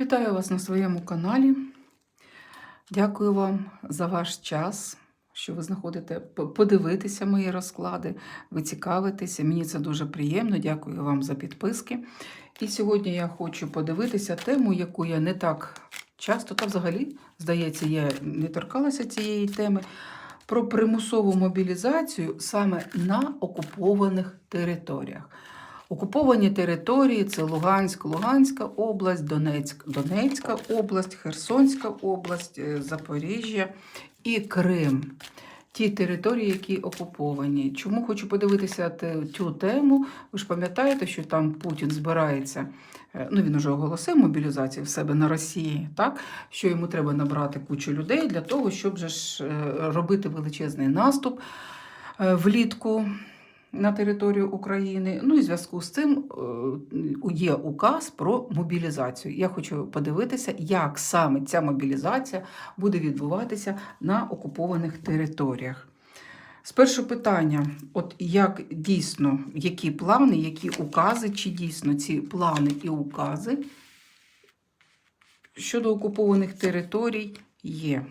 Вітаю вас на своєму каналі. Дякую вам за ваш час, що ви знаходите подивитися мої розклади, ви цікавитеся. Мені це дуже приємно. Дякую вам за підписки. І сьогодні я хочу подивитися тему, яку я не так часто, та взагалі, здається, я не торкалася цієї теми. Про примусову мобілізацію саме на окупованих територіях. Окуповані території це Луганськ, Луганська область, Донецьк, Донецька область, Херсонська область, е, Запоріжжя і Крим. Ті території, які окуповані. Чому хочу подивитися цю тему? Ви ж пам'ятаєте, що там Путін збирається, е, ну він уже оголосив мобілізацію в себе на Росії, так? що йому треба набрати кучу людей для того, щоб же ж е, робити величезний наступ влітку на територію України. Ну і в зв'язку з цим е, є указ про мобілізацію. Я хочу подивитися, як саме ця мобілізація буде відбуватися на окупованих територіях. Спершу питання: от як дійсно, які плани, які укази, чи дійсно ці плани і укази щодо окупованих територій є.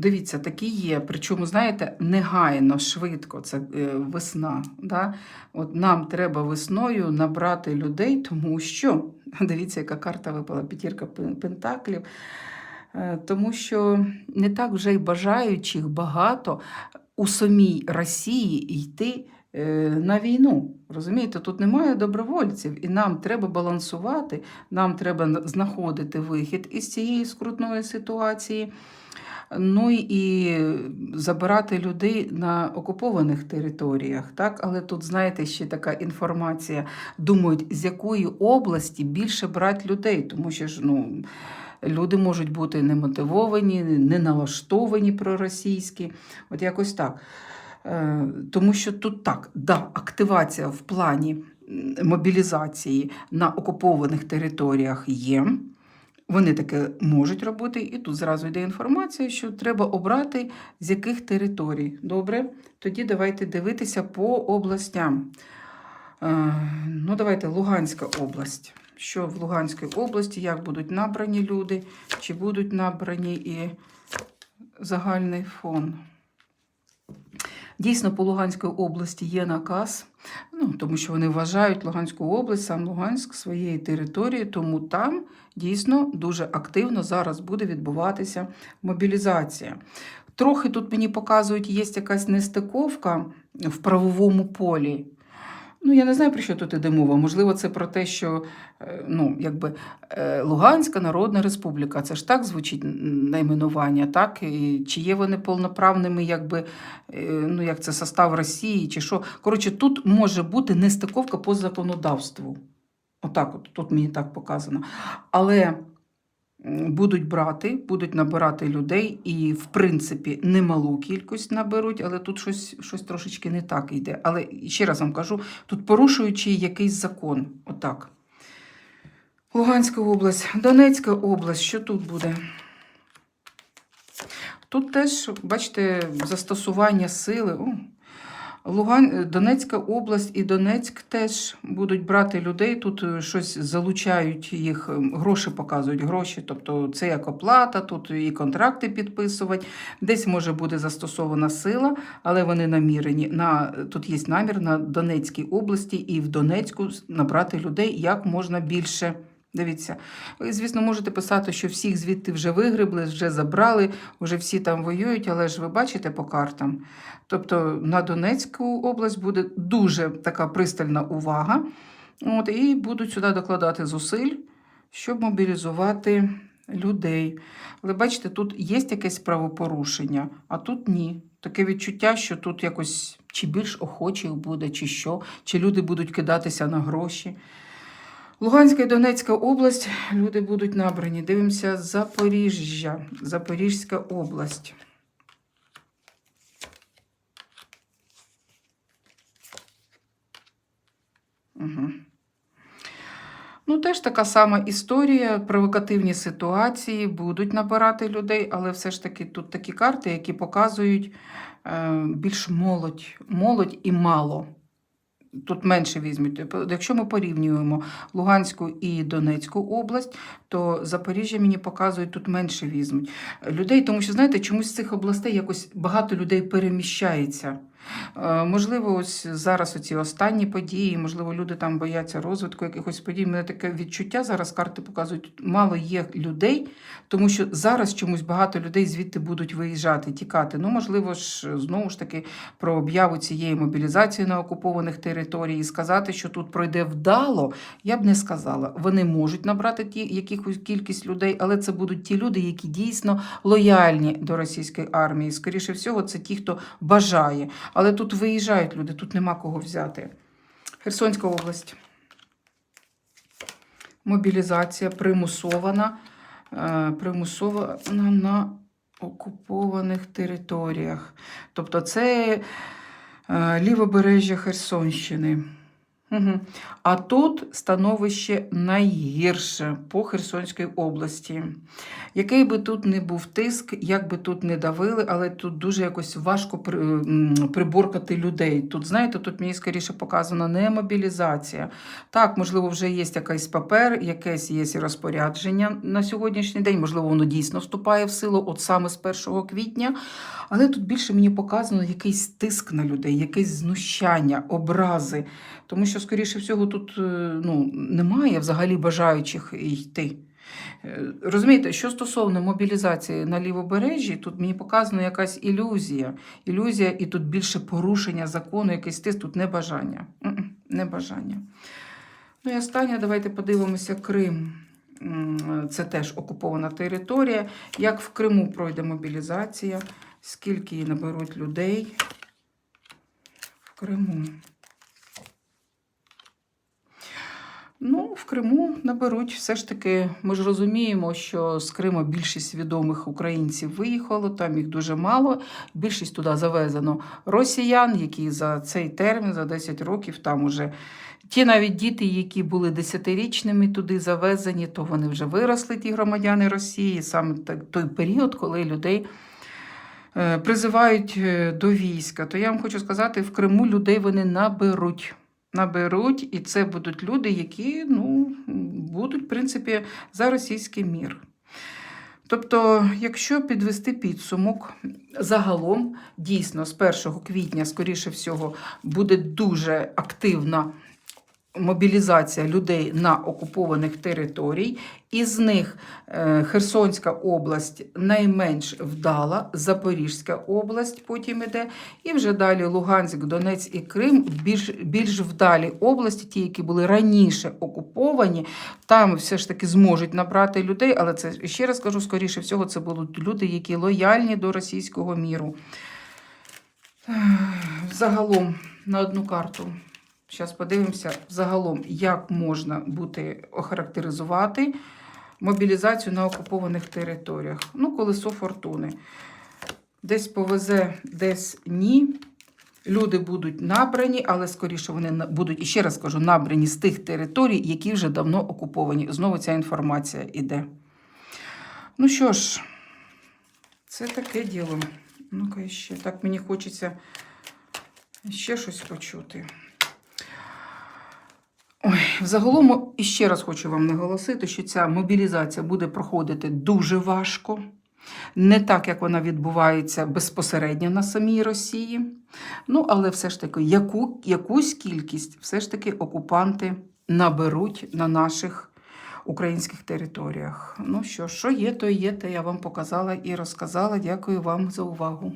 Дивіться, такі є. Причому, знаєте, негайно, швидко, це е, весна. Да? От нам треба весною набрати людей, тому що, дивіться, яка карта випала, п'ятірка пентаклів. Е, Тому що не так вже й бажаючих багато у самій Росії йти е, на війну. Розумієте, тут немає добровольців, і нам треба балансувати, нам треба знаходити вихід із цієї скрутної ситуації. Ну і забирати людей на окупованих територіях, так? Але тут, знаєте, ще така інформація. Думають, з якої області більше брати людей, тому що ж ну. Люди можуть бути немотивовані, не налаштовані проросійські. От якось так. Е, Тому що тут так, да, активація в плані мобілізації на окупованих територіях є. Вони таке можуть робити, і тут зразу йде інформація, що треба обрати з яких територій. Добре? Тоді давайте дивитися по областям. Е, Ну, давайте Луганська область. Що в Луганській області, як будуть набрані люди, чи будуть набрані і загальний фон. Дійсно, по Луганській області є наказ, ну, тому що вони вважають Луганську область, сам Луганськ своєю територією, тому там дійсно дуже активно зараз буде відбуватися мобілізація. Трохи тут мені показують, є якась нестиковка в правовому полі. Ну, я не знаю, про що тут іде мова. Можливо, це про те, що е, ну, якби, е, Луганська Народна Республіка, це ж так звучить найменування, так? І чи є вони повноправними, якби, е, ну, як це состав Росії, чи що. Коротше, тут може бути нестиковка по законодавству. Отак, от, тут мені так показано. Але будуть брати, будуть набирати людей, і, в принципі, немалу кількість наберуть, але тут щось, щось трошечки не так йде. Але ще раз вам кажу, тут порушуючи якийсь закон. Отак. Луганська область, Донецька область, що тут буде? Тут теж, бачите, застосування сили. О, Луган... Донецька область і Донецьк теж будуть брати людей. Тут е, щось залучають їх, ем, гроші показують гроші. Тобто це як оплата, тут і контракти підписувати. Десь може буде застосована сила, але вони намірені. На... Тут є намір на Донецькій області і в Донецьку набрати людей як можна більше. Дивіться, ви, звісно, можете писати, що всіх звідти вже вигребли, вже забрали, вже всі там воюють, але ж ви бачите по картам. Тобто на Донецьку область буде дуже така пристальна увага. От, і будуть сюди докладати зусиль, щоб мобілізувати людей. Але бачите, тут є якесь правопорушення, а тут ні. Таке відчуття, що тут якось чи більш охочих буде, чи що, чи люди будуть кидатися на гроші. Луганська і Донецька область, люди будуть набрані. Дивимося Запоріжжя, Запорізька область. Угу. Ну, теж така сама історія. Провокативні ситуації будуть набирати людей, але все ж таки тут такі карти, які показують е, більш молодь, молодь і мало. Тут менше візьмуть. Якщо ми порівнюємо Луганську і Донецьку область, то Запоріжжя мені показують, тут менше візьмуть людей, тому що знаєте, чомусь з цих областей якось багато людей переміщається. Е, Можливо, ось зараз оці останні події, можливо, люди там бояться розвитку якихось подій. Мене таке відчуття зараз карти показують, мало є людей, тому що зараз чомусь багато людей звідти будуть виїжджати, тікати. Ну, можливо ж, знову ж таки, про об'яву цієї мобілізації на окупованих територіях і сказати, що тут пройде вдало, я б не сказала. Вони можуть набрати ті якихось кількість людей, але це будуть ті люди, які дійсно лояльні до російської армії. Скоріше всього, це ті, хто бажає. Але тут виїжджають люди, тут нема кого взяти. Херсонська область. Мобілізація примусована, е, примусована на окупованих територіях. Тобто це е, лівобережжя Херсонщини. Угу. А тут становище найгірше по Херсонській області. Який би тут не був тиск, як би тут не давили, але тут дуже якось важко при- приборкати людей. Тут, знаєте, тут мені скоріше показано не мобілізація. Так, можливо, вже є якийсь папер, якесь є розпорядження на сьогоднішній день. Можливо, воно дійсно вступає в силу, от саме з 1 квітня. Але тут більше мені показано якийсь тиск на людей, якесь знущання, образи. Тому що, скоріше всього, тут е, ну, немає взагалі бажаючих йти. Е, Розумієте, що стосовно мобілізації на лівобережжі, тут мені показана якась ілюзія. Ілюзія, і тут більше порушення закону, якийсь тиск, тут не бажання. М-м, Не бажання. Ну і останнє, давайте подивимося Крим. Це теж окупована територія. Як в Криму пройде мобілізація, скільки її наберуть людей в Криму? Ну, в Криму наберуть все ж таки. Ми ж розуміємо, що з Криму більшість відомих українців виїхало, там їх дуже мало. Більшість туди завезено росіян, які за цей термін, за 10 років, там уже ті навіть діти, які були десятирічними туди завезені, то вони вже виросли, ті громадяни Росії, саме та- той період, коли людей. е, Призивають е, до війська, то я вам хочу сказати, в Криму людей вони наберуть наберуть, і це будуть люди, які ну, будуть, в принципі, за російський мір. Тобто, якщо підвести підсумок, загалом дійсно з 1 квітня, скоріше всього, буде дуже активна мобілізація людей на окупованих територій. Із них е, Херсонська область найменш вдала, Запорізька область потім іде, і вже далі Луганськ, Донець і Крим більш, більш вдалі області, ті, які були раніше окуповані, там все ж таки зможуть набрати людей, але це ще раз кажу, скоріше всього, це будуть люди, які лояльні до російського міру. Загалом на одну карту. Зараз подивимося загалом, як можна бути охарактеризувати мобілізацію на окупованих територіях. Ну, колесо фортуни. Десь повезе, десь ні. Люди будуть набрані, але скоріше вони будуть, і ще раз кажу, набрані з тих територій, які вже давно окуповані. Знову ця інформація іде. Ну що ж, це таке діло. Ну-ка ще. Так мені хочеться ще щось почути. Ой, взагалом, іще раз хочу вам наголосити, що ця мобілізація буде проходити дуже важко. Не так, як вона відбувається безпосередньо на самій Росії. Ну, але все ж таки, яку, якусь кількість все ж таки окупанти наберуть на наших українських територіях. Ну що, що є, то є, те я вам показала і розказала. Дякую вам за увагу.